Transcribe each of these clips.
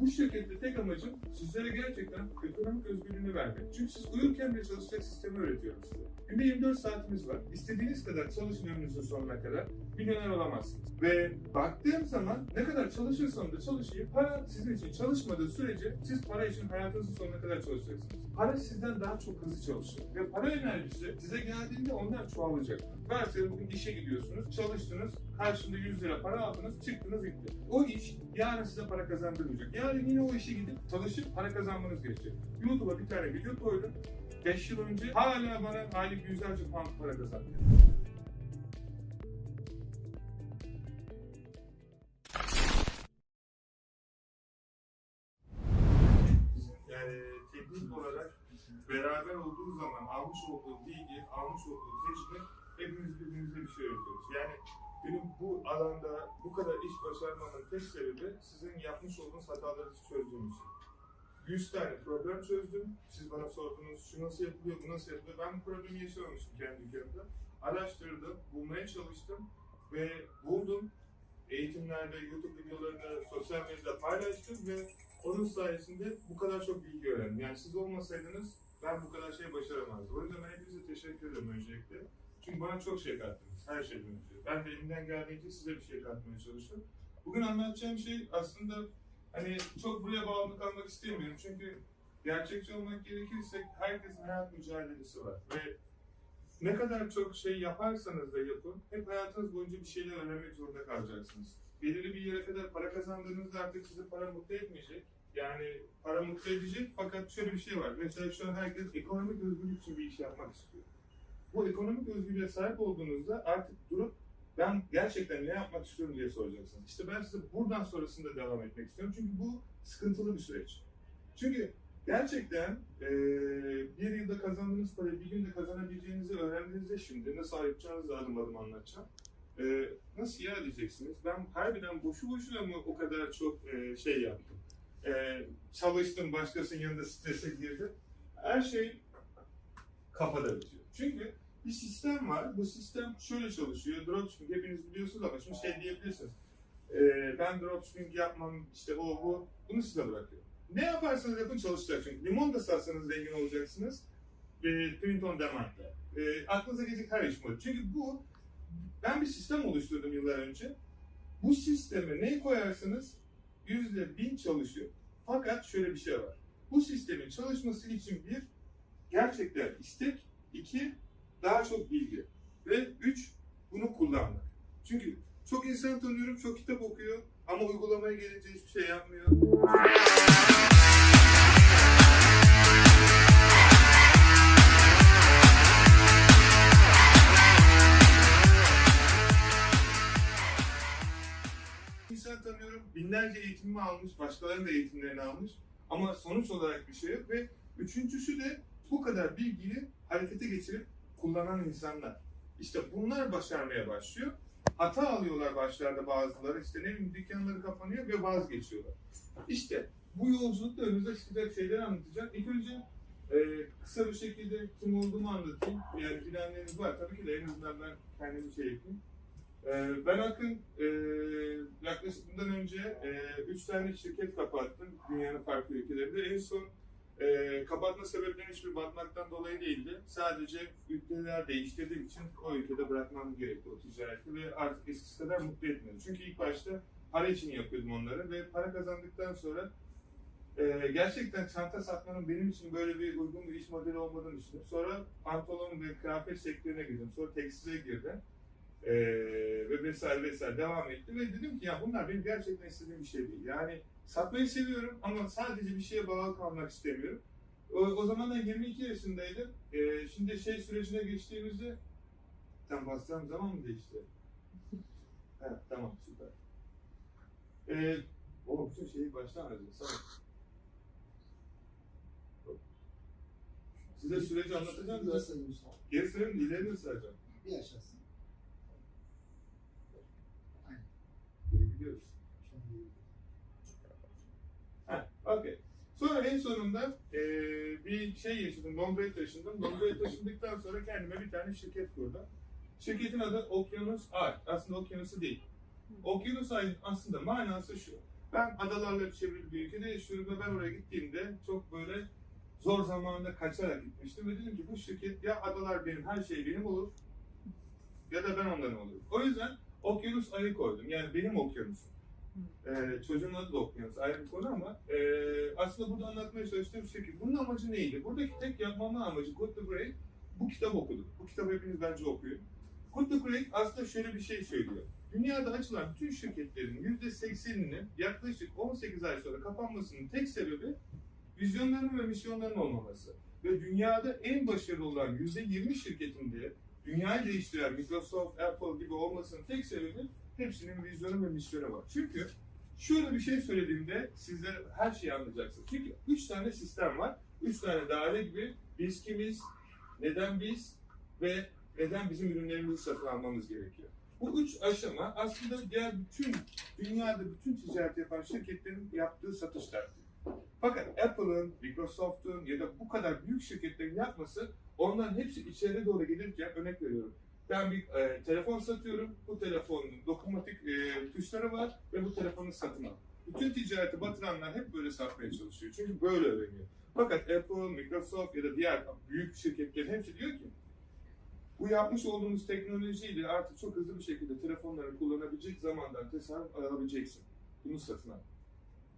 bu şirkette tek amacım sizlere gerçekten ekonomik özgürlüğünü vermek. Çünkü siz uyurken bile çalışacak sistemi öğretiyorum size. Günde 24 saatiniz var. İstediğiniz kadar çalışın ömrünüzün sonuna kadar milyoner olamazsınız. Ve baktığım zaman ne kadar çalışırsam da çalışayım, para sizin için çalışmadığı sürece siz para için hayatınızın sonuna kadar çalışacaksınız. Para sizden daha çok hızlı çalışıyor. Ve para enerjisi size geldiğinde ondan çoğalacak. Varsayalım bugün işe gidiyorsunuz, çalıştınız, karşında 100 lira para aldınız, çıktınız gitti. O iş yarın size para kazandırmayacak. Yarın yine o işe gidip çalışıp para kazanmanız gerekecek. YouTube'a bir tane video koydum. 5 yıl önce hala bana aylık yüzlerce pound para kazandırıyor. yani teknik olarak beraber olduğu zaman almış olduğu bilgi, almış olduğu tecrübe hepimiz birbirimize bir şey öğretiyoruz. Yani benim bu alanda bu kadar iş başarmamın tek sebebi sizin yapmış olduğunuz hataları çözdüğüm için. 100 tane problem çözdüm. Siz bana sordunuz şu nasıl yapılıyor, bu nasıl yapılıyor. Ben bu problemi yaşamamıştım kendi ülkemde. Araştırdım, bulmaya çalıştım ve buldum. Eğitimlerde, YouTube videolarında, sosyal medyada paylaştım ve onun sayesinde bu kadar çok bilgi öğrendim. Yani siz olmasaydınız ben bu kadar şey başaramazdım. O yüzden ben hepinize teşekkür ederim öncelikle. Çünkü bana çok şey kattınız, her şeyden önce. Ben de elimden geldiğince size bir şey katmaya çalıştım. Bugün anlatacağım şey aslında hani çok buraya bağlı kalmak istemiyorum. Çünkü gerçekçi olmak gerekirse herkesin hayat mücadelesi var. Ve ne kadar çok şey yaparsanız da yapın, hep hayatınız boyunca bir şeyler öğrenmek zorunda kalacaksınız. Belirli bir yere kadar para kazandığınızda artık sizi para mutlu etmeyecek. Yani para mutlu edecek fakat şöyle bir şey var. Mesela şu an herkes ekonomik özgürlük için bir iş yapmak istiyor. Bu ekonomik özgürlüğe sahip olduğunuzda artık durup ben gerçekten ne yapmak istiyorum diye soracaksınız. İşte ben size buradan sonrasında devam etmek istiyorum. Çünkü bu sıkıntılı bir süreç. Çünkü gerçekten eee, bir yılda kazandığınız parayı bir günde kazanabileceğinizi öğrendiğinizde şimdi nasıl yapacağınızı adım adım anlatacağım. Eee, nasıl ya diyeceksiniz. Ben harbiden boşu boşuna mı o kadar çok eee, şey yaptım. Eee, çalıştım, başkasının yanında strese girdim. Her şey kafada bitiyor. Çünkü bir sistem var. Bu sistem şöyle çalışıyor. Dropshipping hepiniz biliyorsunuz ama şimdi şey diyebilirsiniz. Ee, ben dropshipping yapmam işte o bu. Bunu size bırakıyorum. Ne yaparsanız yapın çalışacak çünkü. Limon da satsanız zengin olacaksınız. E, print on demand'la. E, aklınıza gelecek her iş bu. Çünkü bu ben bir sistem oluşturdum yıllar önce. Bu sisteme neyi koyarsanız yüzde bin çalışıyor. Fakat şöyle bir şey var. Bu sistemin çalışması için bir gerçekten istek, iki daha çok bilgi ve üç bunu kullanmak. Çünkü çok insan tanıyorum, çok kitap okuyor ama uygulamaya gelince hiçbir şey yapmıyor. İnsan tanıyorum, binlerce eğitimimi almış, başkalarının da eğitimlerini almış ama sonuç olarak bir şey yok ve üçüncüsü de bu kadar bilgiyi harekete geçirip kullanan insanlar. İşte bunlar başarmaya başlıyor. Hata alıyorlar başlarda bazıları. İşte ne bileyim dükkanları kapanıyor ve vazgeçiyorlar. İşte bu yolculukta önümüze çıkacak şeyleri anlatacağım. İlk önce e, kısa bir şekilde kim olduğumu anlatayım. Yani bilenleriniz var. Tabii ki de en azından ben kendimi şey yapayım. E, ben Akın e, yaklaşık bundan önce e, üç tane şirket kapattım dünyanın farklı ülkelerinde. En son e, kapatma sebepleri hiçbir batmaktan dolayı değildi. Sadece ülkeler değiştirdiğim için o ülkede bırakmam gerekti o ticareti ve artık eskisi kadar mutlu etmedi. Çünkü ilk başta para için yapıyordum onları ve para kazandıktan sonra e, gerçekten çanta satmanın benim için böyle bir uygun bir iş modeli olmadığını düşündüm. Sonra pantolon ve kıyafet sektörüne girdim. Sonra tekstile girdim. E, ve vesaire vesaire devam etti ve dedim ki ya bunlar benim gerçekten istediğim bir şey değil. Yani Satmayı seviyorum ama sadece bir şeye bağlı kalmak istemiyorum. O, o zaman da 22 yaşındaydım. Ee, şimdi şey sürecine geçtiğimizde tam bastığım zaman mı değişti? evet, tamam süper. Ee, o bütün şeyi baştan. Tamam. Size süreci anlatacağım da geri sayım ileri mi sayacağım? Bir aşağısı. Geri gidiyoruz. Şu an değil. Ha, okey. Sonra en sonunda eee, bir şey yaşadım, Londra'ya taşındım. Londra'ya taşındıktan sonra kendime bir tane şirket kurdum. Şirketin adı Okyanus Art. Aslında okyanusu değil. Okyanus Art'ın aslında manası şu. Ben adalarla çevrili bir ülkede yaşıyorum ve ben oraya gittiğimde çok böyle zor zamanda kaçarak gitmiştim ve dedim ki bu şirket ya adalar benim, her şey benim olur ya da ben ondan olurum. O yüzden okyanus ayı koydum. Yani benim okyanusum. Çocuğun adı da okyanus ayrı bir konu ama e, aslında burada anlatmaya çalıştığım şey ki bunun amacı neydi? Buradaki tek yapmamın amacı Good to Great bu kitabı okudum. Bu kitabı hepiniz bence okuyun. Good to Great aslında şöyle bir şey söylüyor. Dünyada açılan bütün şirketlerin %80'inin yaklaşık 18 ay sonra kapanmasının tek sebebi vizyonlarının ve misyonlarının olmaması. Ve dünyada en başarılı olan %20 şirketinde dünyayı değiştiren Microsoft, Apple gibi olmasının tek sebebi hepsinin vizyonu ve misyonu var. Çünkü şöyle bir şey söylediğimde sizler her şeyi anlayacaksınız. Çünkü üç tane sistem var. Üç tane daire gibi biz kimiz, neden biz ve neden bizim ürünlerimizi satın almamız gerekiyor. Bu üç aşama aslında diğer bütün dünyada bütün ticaret yapan şirketlerin yaptığı satış tertibi. Fakat Apple'ın, Microsoft'un ya da bu kadar büyük şirketlerin yapması onların hepsi içeri doğru gelirken örnek veriyorum. Ben bir e, telefon satıyorum. Bu telefonun dokunmatik e, tuşları var ve bu telefonu satın al. Bütün ticareti batıranlar hep böyle satmaya çalışıyor. Çünkü böyle öğreniyor. Fakat Apple, Microsoft ya da diğer büyük şirketlerin hepsi diyor ki bu yapmış olduğumuz teknolojiyle artık çok hızlı bir şekilde telefonları kullanabilecek zamandan tasarruf alabileceksin. Bunu satın al.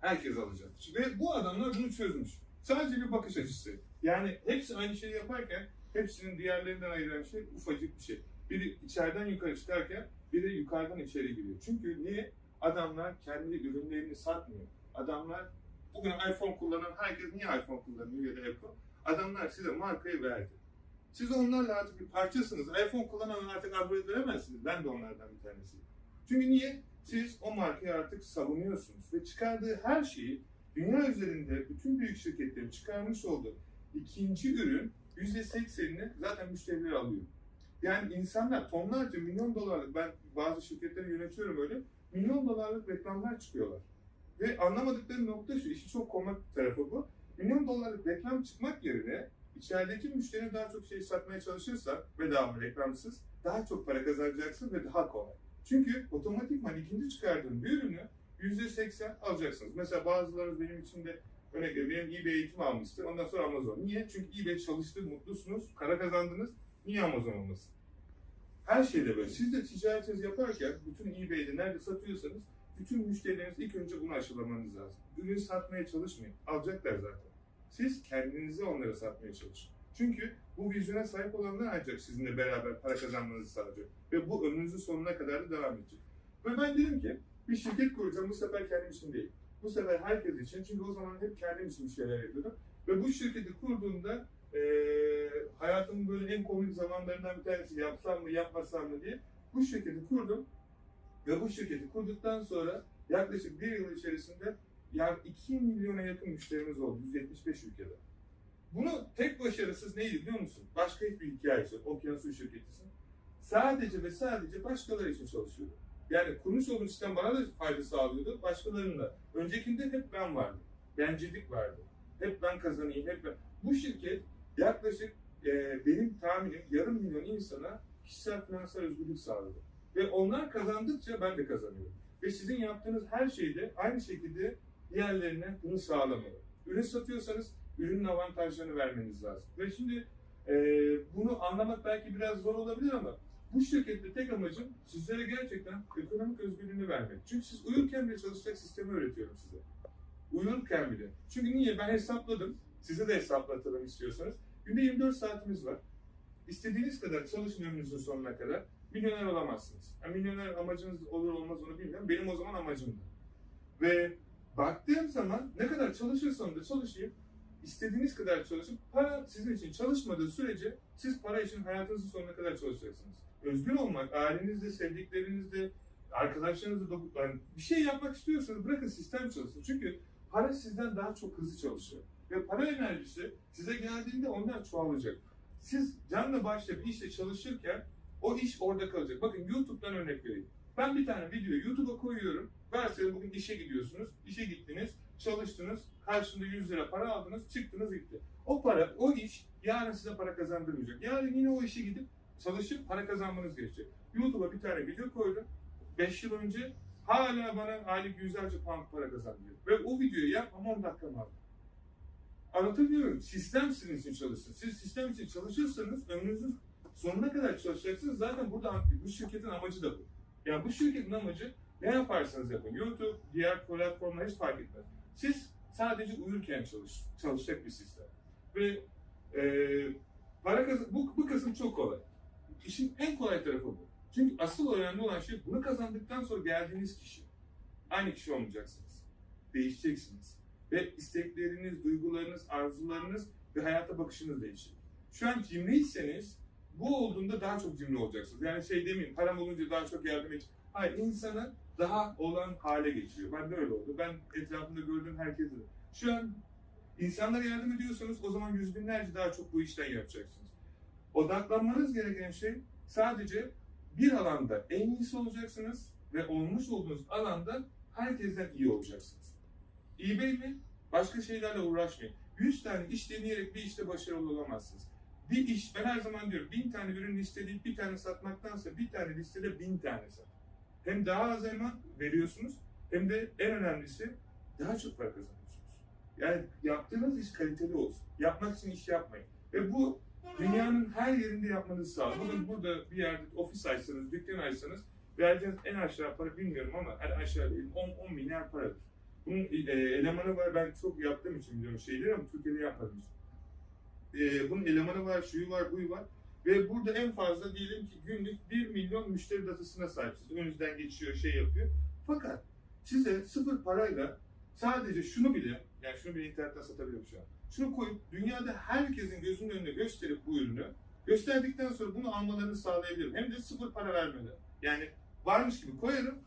Herkes alacak. Ve bu adamlar bunu çözmüş. Sadece bir bakış açısı. Yani hepsi aynı şeyi yaparken hepsinin diğerlerinden ayıran şey ufacık bir şey. Biri içeriden yukarı çıkarken biri yukarıdan içeri giriyor. Çünkü niye? Adamlar kendi ürünlerini satmıyor. Adamlar bugün iPhone kullanan herkes niye iPhone kullanıyor ya da Apple? Adamlar size markayı verdi. Siz onlarla artık bir parçasınız. iPhone kullanan artık Android veremezsiniz. Ben de onlardan bir tanesiyim. Çünkü niye? Siz o markayı artık savunuyorsunuz ve çıkardığı her şeyi dünya üzerinde bütün büyük şirketlerin çıkarmış olduğu ikinci ürün %80'ini zaten müşteriler alıyor. Yani insanlar tonlarca milyon dolarlık, ben bazı şirketleri yönetiyorum öyle, milyon dolarlık reklamlar çıkıyorlar. Ve anlamadıkları nokta şu, işi çok komik tarafı bu. Milyon dolarlık reklam çıkmak yerine içerideki müşteri daha çok şey satmaya çalışırsa bedava reklamsız daha çok para kazanacaksın ve daha kolay. Çünkü otomatikman ikinci çıkardığın bir ürünü %80 alacaksınız. Mesela bazılarınız benim için de örnek veriyorum eBay eğitim almıştır. Ondan sonra Amazon. Niye? Çünkü eBay çalıştı, mutlusunuz, para kazandınız. Niye Amazon olmasın? Her şeyde böyle. Siz de ticaretinizi yaparken bütün eBay'de nerede satıyorsanız bütün müşterileriniz ilk önce bunu aşılamanız lazım. Ürün satmaya çalışmayın. Alacaklar zaten. Siz kendinizi onlara satmaya çalışın. Çünkü bu vizyona sahip olanlar ancak sizinle beraber para kazanmanızı sağlayacak. Ve bu ömrünüzün sonuna kadar da devam edecek. Ve ben dedim ki bir şirket kuracağım bu sefer kendim için değil. Bu sefer herkes için. Çünkü o zaman hep kendim için bir şeyler yapıyordum. Ve bu şirketi kurduğumda eee hayatımın böyle en komik zamanlarından bir tanesi yapsam mı yapmasam mı diye bu şirketi kurdum. Ve bu şirketi kurduktan sonra yaklaşık bir yıl içerisinde yani 2 milyona yakın müşterimiz oldu 175 ülkede. Bunu tek başarısız neydi biliyor musun? Başka hiçbir hikayesi yok. Okyanusun şirketisin. Sadece ve sadece başkaları için çalışıyordu. Yani kurmuş olduğum sistem bana da fayda sağlıyordu, başkalarının da. Öncekinde hep ben vardım. Bencillik vardı. Hep ben kazanayım, hep ben. Bu şirket yaklaşık e, benim tahminim yarım milyon insana kişisel finansal özgürlük sağladı. Ve onlar kazandıkça ben de kazanıyorum. Ve sizin yaptığınız her şeyde aynı şekilde diğerlerine bunu sağlamalı. Ürün satıyorsanız ürünün avantajlarını vermeniz lazım. Ve şimdi e, bunu anlamak belki biraz zor olabilir ama bu şirkette tek amacım sizlere gerçekten ekonomik özgürlüğünü vermek. Çünkü siz uyurken bile çalışacak sistemi öğretiyorum size. Uyurken bile. Çünkü niye? Ben hesapladım. Size de hesaplatalım istiyorsanız. Günde 24 saatimiz var. İstediğiniz kadar çalışın ömrünüzün sonuna kadar. Milyoner olamazsınız. Yani milyoner amacınız olur olmaz onu bilmiyorum. Benim o zaman amacımdı. Ve baktığım zaman ne kadar çalışırsam da çalışayım, istediğiniz kadar çalışıp para sizin için çalışmadığı sürece siz para için hayatınızın sonuna kadar çalışacaksınız. Özgür olmak, ailenizle, sevdiklerinizle, arkadaşlarınızla yani bir şey yapmak istiyorsanız bırakın sistem çalışsın. Çünkü para sizden daha çok hızlı çalışıyor. Ve para enerjisi size geldiğinde onlar çoğalacak. Siz canla başla bir işte çalışırken o iş orada kalacak. Bakın YouTube'dan örnek vereyim. Ben bir tane videoyu YouTube'a koyuyorum. Varsayalım bugün işe gidiyorsunuz. İşe gittiniz, çalıştınız, karşında 100 lira para aldınız, çıktınız gitti. O para, o iş yarın size para kazandırmayacak. Yarın yine o işe gidip çalışıp para kazanmanız gerekecek. YouTube'a bir tane video koydum. 5 yıl önce Hala bana aylık yüzlerce pound para kazanıyor. Ve o videoyu yapmam 10 dakikam aldı. Anlatabiliyor muyum? Sistem sizin için çalışsın. Siz sistem için çalışırsanız ömrünüzün sonuna kadar çalışacaksınız. Zaten burada bu şirketin amacı da bu. Yani bu şirketin amacı ne yaparsanız yapın. YouTube, diğer platformlar hiç fark etmez. Siz sadece uyurken çalış, çalışacak bir sistem. Ve e, para kazan, bu, bu kısım çok kolay. İşin en kolay tarafı bu. Çünkü asıl önemli olan şey bunu kazandıktan sonra geldiğiniz kişi. Aynı kişi olmayacaksınız. Değişeceksiniz. Ve istekleriniz, duygularınız, arzularınız ve hayata bakışınız değişecek. Şu an cimriyseniz bu olduğunda daha çok cimri olacaksınız. Yani şey demeyin, param olunca daha çok yardım et. Hayır, insanı daha olan hale getiriyor. Ben de öyle oldu. Ben etrafımda gördüğüm herkese de. Şu an insanlara yardım ediyorsanız o zaman yüz binlerce daha çok bu işten yapacaksınız. Odaklanmanız gereken şey sadece bir alanda en iyisi olacaksınız ve olmuş olduğunuz alanda herkesten iyi olacaksınız. İyi mi? Başka şeylerle uğraşmayın. 100 tane iş deneyerek bir işte başarılı olamazsınız. Bir iş, ben her zaman diyorum, bin tane ürün listeleyip bir tane satmaktansa bir tane listede bin tane sat. Hem daha az eman veriyorsunuz hem de en önemlisi daha çok para kazanıyorsunuz. Yani yaptığınız iş kaliteli olsun. Yapmak için iş yapmayın. Ve bu dünyanın her yerinde yapmanızı sağlar. Bugün burada bir yerde ofis açsanız, dükkan açsanız vereceğiniz en aşağı para bilmiyorum ama en aşağı değil 10, 10 milyar paradır. Bunun e, elemanı var, ben çok yaptığım için biliyorum şeyleri ama Türkiye'de yapmadım. E, bunun elemanı var, şuyu var, buyu var. Ve burada en fazla diyelim ki günlük 1 milyon müşteri datasına sahipsiniz. Önünüzden geçiyor, şey yapıyor. Fakat size sıfır parayla sadece şunu bile, yani şunu bile internetten satabiliyorum şu an. Şunu koyup dünyada herkesin gözünün önüne gösterip bu ürünü, gösterdikten sonra bunu almalarını sağlayabilirim. Hem de sıfır para vermeden. Yani varmış gibi koyarım,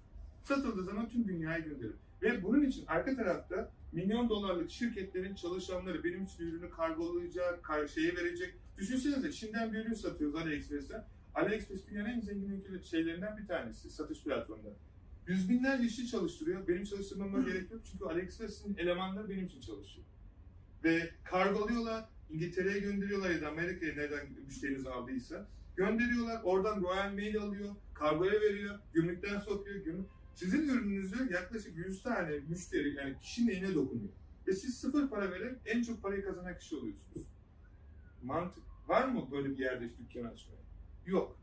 satıldığı zaman tüm dünyaya gönderirim. Ve bunun için arka tarafta milyon dolarlık şirketlerin çalışanları benim için ürünü kargolayacak, kar şeye verecek. Düşünsenize şimdiden bir ürün satıyoruz AliExpress'ten. AliExpress dünyanın en zengin ülke şeylerinden bir tanesi, satış platformunda. Yüz binlerce işçi çalıştırıyor. Benim çalıştırmama gerek yok çünkü AliExpress'in elemanları benim için çalışıyor. Ve kargoluyorlar, İngiltere'ye gönderiyorlar ya da Amerika'ya nereden müşteriniz aldıysa. Gönderiyorlar, oradan Royal Mail alıyor, kargoya veriyor, gümrükten sokuyor, gümrük. Sizin ürününüzü yaklaşık 100 tane müşteri, yani kişinin eline dokunuyor. Ve siz sıfır para vererek en çok parayı kazanan kişi oluyorsunuz. Mantık. Var mı böyle bir yerde dükkan açmaya? Yok.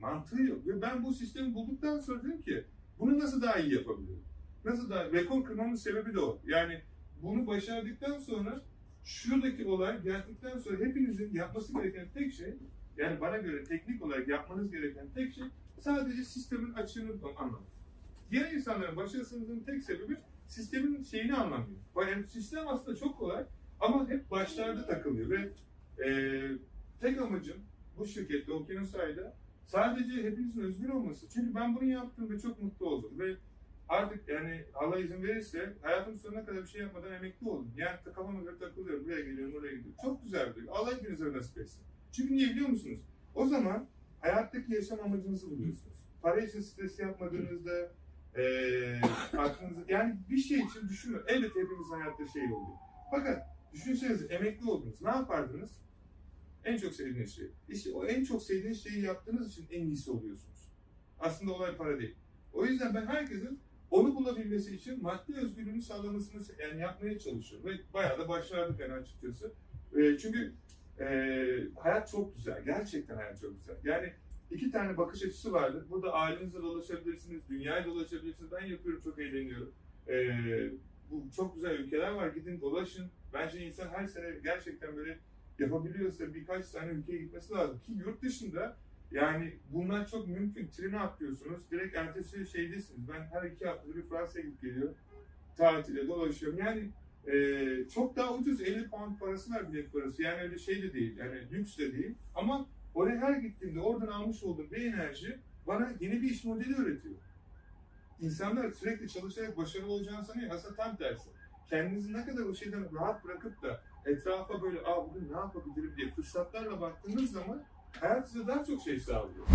Mantığı yok. Ve ben bu sistemi bulduktan sonra dedim ki bunu nasıl daha iyi yapabilirim? Nasıl daha rekor kırmamın sebebi de o. Yani bunu başardıktan sonra şuradaki olay geldikten sonra hepinizin yapması gereken tek şey yani bana göre teknik olarak yapmanız gereken tek şey sadece sistemin açığını anlamak. Diğer insanların başarısının tek sebebi sistemin şeyini anlamıyor. Yani sistem aslında çok kolay ama hep başlarda takılıyor ve e, tek amacım bu şirkette Okyanus Ay'da sadece hepinizin özgür olması. Çünkü ben bunu yaptım ve çok mutlu oldum ve artık yani Allah izin verirse hayatım sonuna kadar bir şey yapmadan emekli oldum. Yani kafama göre takılıyorum, buraya geliyorum, oraya gidiyorum. Çok güzel bir. Allah hepinize nasip etsin. Çünkü niye biliyor musunuz? O zaman hayattaki yaşam amacınızı buluyorsunuz. Para için stres yapmadığınızda, eee aklınızı, yani bir şey için düşünün. Elbette hepimiz hayatta şey oluyor. Fakat düşünsenize emekli oldunuz. Ne yapardınız? En çok sevdiğiniz şey. İşte o en çok sevdiğiniz şeyi yaptığınız için en iyisi oluyorsunuz. Aslında olay para değil. O yüzden ben herkesin onu bulabilmesi için maddi özgürlüğünü sağlamasını yani yapmaya çalışıyorum. Ve bayağı da başardık yani açıkçası. E, çünkü e, hayat çok güzel. Gerçekten hayat çok güzel. Yani iki tane bakış açısı vardır. Burada ailenizle dolaşabilirsiniz, dünyaya dolaşabilirsiniz. Ben yapıyorum, çok eğleniyorum. E, bu çok güzel ülkeler var. Gidin dolaşın. Bence insan her sene gerçekten böyle yapabiliyorsa birkaç tane ülkeye gitmesi lazım. Ki yurt dışında yani bunlar çok mümkün. Trene atlıyorsunuz. Direkt ertesi şeydesiniz. Ben her iki haftada bir Fransa'ya gidip geliyorum. Tatile dolaşıyorum. Yani e, çok daha ucuz. 50 pound parası var bilet parası. Yani öyle şey de değil. Yani lüks de değil. Ama oraya her gittiğimde oradan almış olduğum bir enerji bana yeni bir iş modeli öğretiyor. İnsanlar sürekli çalışarak başarılı olacağını sanıyor. Aslında tam tersi. Kendinizi ne kadar o şeyden rahat bırakıp da etrafa böyle aa bugün ne yapabilirim diye fırsatlarla baktığınız zaman hayat size daha çok şey sağlıyor.